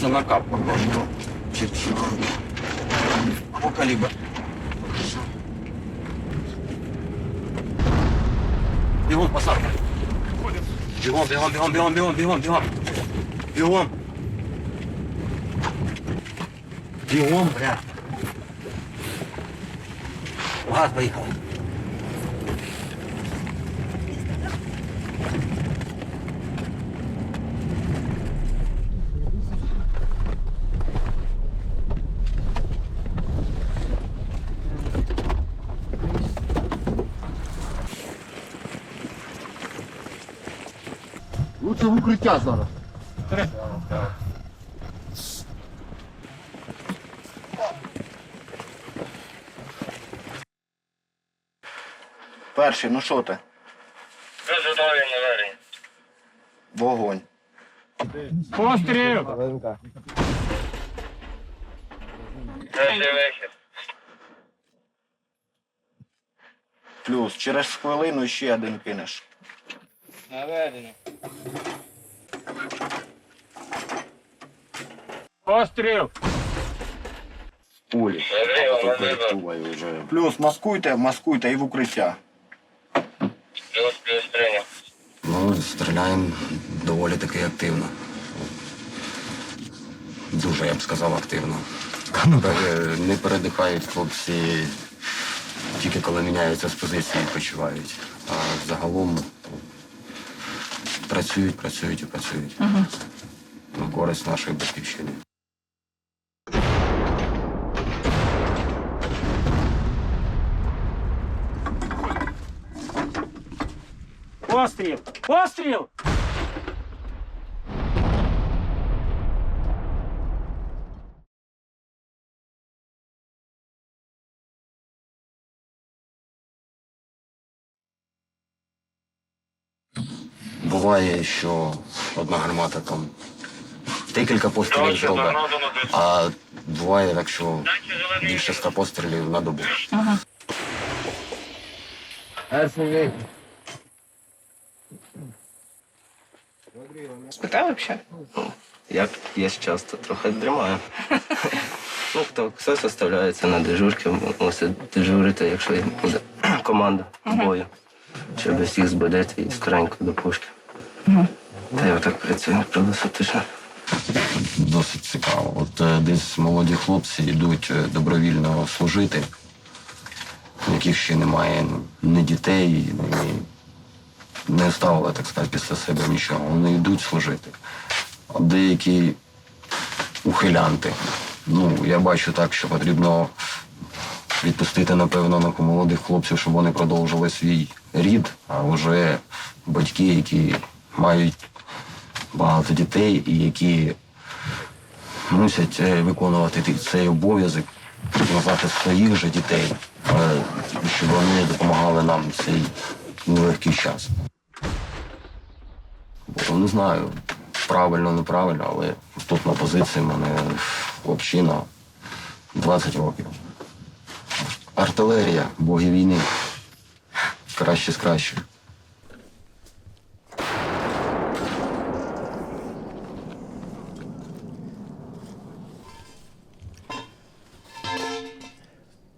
Це накап, походу. Чи чи. По калібр. Бігом, посадка. Бігом, бігом, бігом, бігом, бігом, бігом, бігом. Бігом. Бігом, бля. Газ, поїхали. Лучше в укриття зараз. Перший, ну що ти? Готові наверні. Вогонь. Постріл! Перший вихід. Плюс. Через хвилину ще один кинеш. Наведено. Постріл! Вже. Плюс маскуйте, маскуйте і в укриття. Плюс, плюс, прийняв. Ну, стріляємо доволі таки активно. Дуже, я б сказав, активно. Е, Не передихають хлопці тільки коли міняються з позиції, відпочивають. А загалом працюють, працюють і працюють. На користь нашої батьківщини. Постріл! Постріл! Буває, що одна гармата там декілька пострілів зробить, а буває так, що більше ста пострілів на добу. Спитай вообще? Як є часто, трохи дрімаю. ну, то все составляється на дежурки, мусить дежурити, якщо буде команда бою, щоб всіх збудити і скоренько до пушки. Та я отак працюю круглосуточно. Досить цікаво. От е, десь молоді хлопці йдуть е, добровільно служити, у яких ще немає ні дітей, ні, не оставили, так сказати, після себе нічого. Вони йдуть служити. А деякі ухилянти. Ну, я бачу так, що потрібно відпустити, напевно, на молодих хлопців, щоб вони продовжили свій рід, а вже батьки, які мають багато дітей і які мусять е, виконувати цей обов'язок на своїх же дітей, е, щоб вони допомагали нам в цей нелегкий час. Бо не знаю, правильно, неправильно, але тут на позиції мене хлопчина 20 років. Артилерія, боги війни. Краще з кращих.